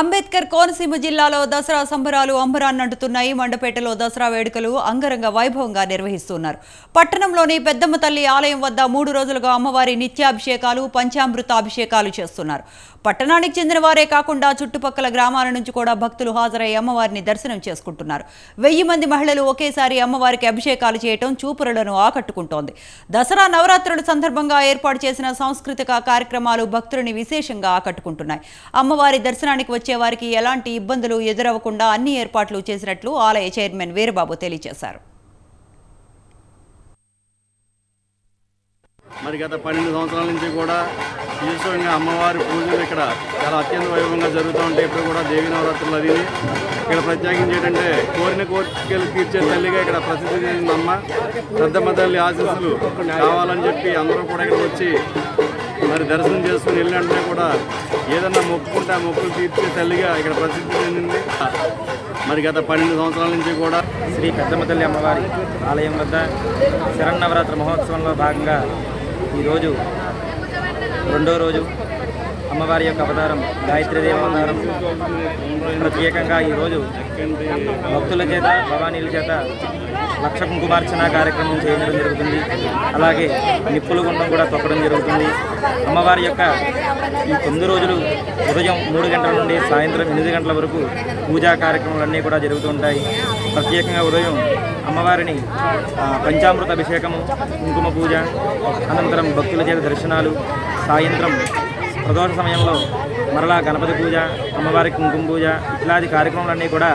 అంబేద్కర్ కోనసీమ జిల్లాలో దసరా సంబరాలు అంబరాన్నంటుతున్నాయి మండపేటలో దసరా వేడుకలు అంగరంగ వైభవంగా నిర్వహిస్తున్నారు. పట్టణంలోని పెద్దమ్మ తల్లి ఆలయం వద్ద మూడు రోజులుగా అమ్మవారి నిత్యాభిషేకాలు పంచామృత అభిషేకాలు చేస్తున్నారు. పట్టణానికి చెందిన వారే కాకుండా చుట్టుపక్కల గ్రామాల నుంచి కూడా భక్తులు హాజరై అమ్మవారిని దర్శనం చేసుకుంటున్నారు. వెయ్యి మంది మహిళలు ఒకేసారి అమ్మవారికి అభిషేకాలు చేయటం చూపురులను ఆకట్టుకుంటోంది. దసరా నవరాత్రుల సందర్భంగా ఏర్పాటు చేసిన సాంస్కృతిక కార్యక్రమాలు భక్తులని విశేషంగా ఆకట్టుకుంటున్నాయి. అమ్మవారి దర్శనానికి వచ్చే వారికి ఎలాంటి ఇబ్బందులు ఎదురవ్వకుండా అన్ని ఏర్పాట్లు చేసినట్లు ఆలయ చైర్మన్ వీరబాబు తెలియజేశారు. మరి గత పన్నెండు సంవత్సరాల నుంచి కూడా ఈశ్వరంగా అమ్మవారి పూజలు ఇక్కడ చాలా అత్యంత వైభవంగా జరుగుతూ ఉంటాయి. ఇప్పుడు కూడా దేవి నవరాత్రులు అది ఇక్కడ ప్రత్యేకించి ఏంటంటే కోరిన కోరికలు తీర్చే తల్లిగా ఇక్కడ ప్రసిద్ధి చెందిన అమ్మ పెద్దమ్మ తల్లి ఆశీస్సులు కావాలని చెప్పి అందరూ కూడా ఇక్కడ వచ్చి మరి దర్శనం చేసుకుని వెళ్ళినట్టు కూడా ఏదన్నా మొక్కుకుంటే ఆ మొక్కులు తీర్చే తల్లిగా ఇక్కడ ప్రసిద్ధి చెందింది. మరి గత పన్నెండు సంవత్సరాల నుంచి కూడా శ్రీ పెద్దమ్మ తల్లి అమ్మవారి ఆలయం వద్ద శరన్నవరాత్రి మహోత్సవంలో భాగంగా ఈరోజు రెండో రోజు అమ్మవారి యొక్క అవతారం గాయత్రీదేవి అవతారం. ప్రత్యేకంగా ఈరోజు భక్తుల చేత భవానీల చేత లక్ష కుంకుమార్చన కార్యక్రమం చేయడం జరుగుతుంది. అలాగే నిప్పుల గుండం కూడా తొక్కడం జరుగుతుంది. అమ్మవారి యొక్క ఈ తొమ్మిది రోజులు ఉదయం మూడు గంటల నుండి సాయంత్రం ఎనిమిది గంటల వరకు పూజా కార్యక్రమాలన్నీ కూడా జరుగుతుంటాయి ప్రత్యేకంగా ఉదయం అమ్మవారిని పంచామృత అభిషేకము కుంకుమ పూజ అనంతరం భక్తుల చేత దర్శనాలు సాయంత్రం ప్రదోష సమయంలో మరలా గణపతి పూజ అమ్మవారి కుంకుమ పూజ ఇట్లాంటి కార్యక్రమాలన్నీ కూడా